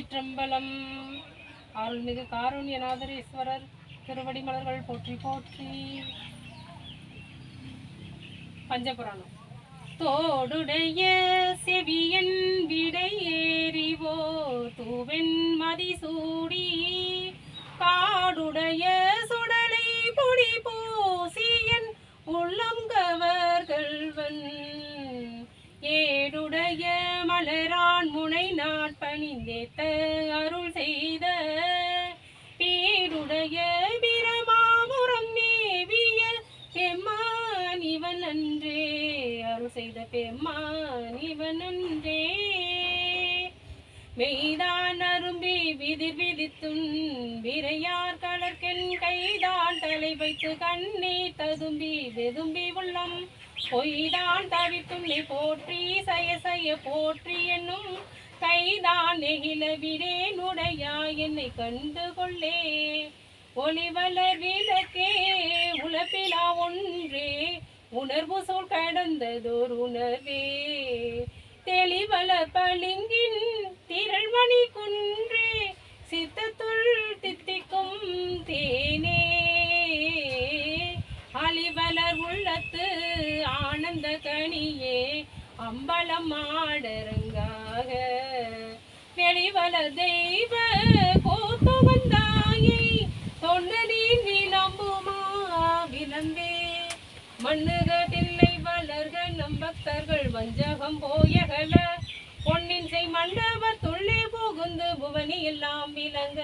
திருச்சிற்றம்பலம். அருள்மிகு காருண்யநாதரீஸ்வரர் திருவடி மலர்கள் போற்றி போற்றி. பஞ்சபுராணம். தோடுடைய செவியன் விடை ஏறிவோ தூவெண் மதிசூடி. காடுடைய சுடலை பொடி பூசியன் உள்ளம் கவர்கள்வன். ஏடுடைய மலரான் முனை நாட்பணிந்தேத்த அருள் செய்த பீடுடைய பிரமாபுரம் நேவிய பெம்மான் இவன் அன்றே. அருள் செய்த பெம்மான் இவன் அன்றே. மெய்தான் அரும்பி விதிர் விதித்தும் விரையார் கலர்கென் கைதான் தலை வைத்து கண்ணீர் ததும்பி வெதும்பி உள்ளம். பொய்தான் தவித்துன்னை போற்றி சய சய போற்றி என்னும் கைதான் நெகிழ விடேனுடையா என்னை கண்டு கொள்ளே. ஒளிவளர் விளக்கே உழப்பிலா ஒன்றே உணர்வு சொல் கடந்ததோர் உணர்வே. தெளிவளர் பளிங்கின் திரள்மணி ஆனந்த அம்பலம் ஆடரங்காக வெளிவல தெய்வ கோத்து வந்தாயை தொன்னடி விளம்புமா விளம்பே மண்ணுகதில்லை வளர்க நம் பக்தர்கள் வஞ்சகம் போயகல. பொன்னின் செய் மண்டபர் துள்ளே புகுந்து புவனி எல்லாம் விளங்க.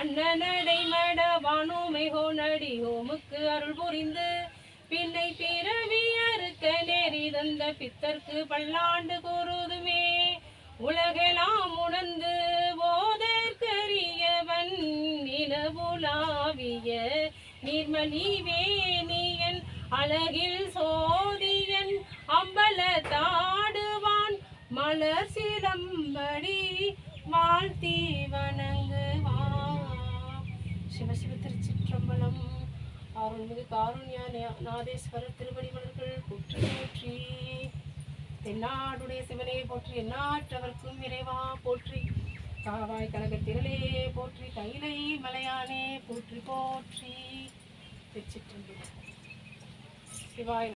அண்ணனடை மட வானோமை ஹோனடி ஹோமுக்கு அருள் புரிந்து. பின்னை பிறவி தந்த பித்தர்க்கு பல்லாண்டு கூறுதுமே. உலகெல்லாம் உணர்ந்து போதற்கரியவன் நிலவுலாவிய நிர்மலி வேணியன். அழகில் சோதியன் அம்பல தாடுவான். மலர் சிலம்படி வாழ்த்தி வணங்குவான். சிவசிவ திருச்சிற்றம்பலம் அருள்மிகு காருண்யா நாதேஸ்வரர் திருவடிவர்கள் கூற்று தென்னாடுடைய சிவனே போற்றி என்னாற்றவர்க்கும் இறைவா போற்றி. காவாய் கனகத்திரளே போற்றி தைலை மலையானே போற்றி போற்றி. திருச்சிற்றம்பலம் சிவாய்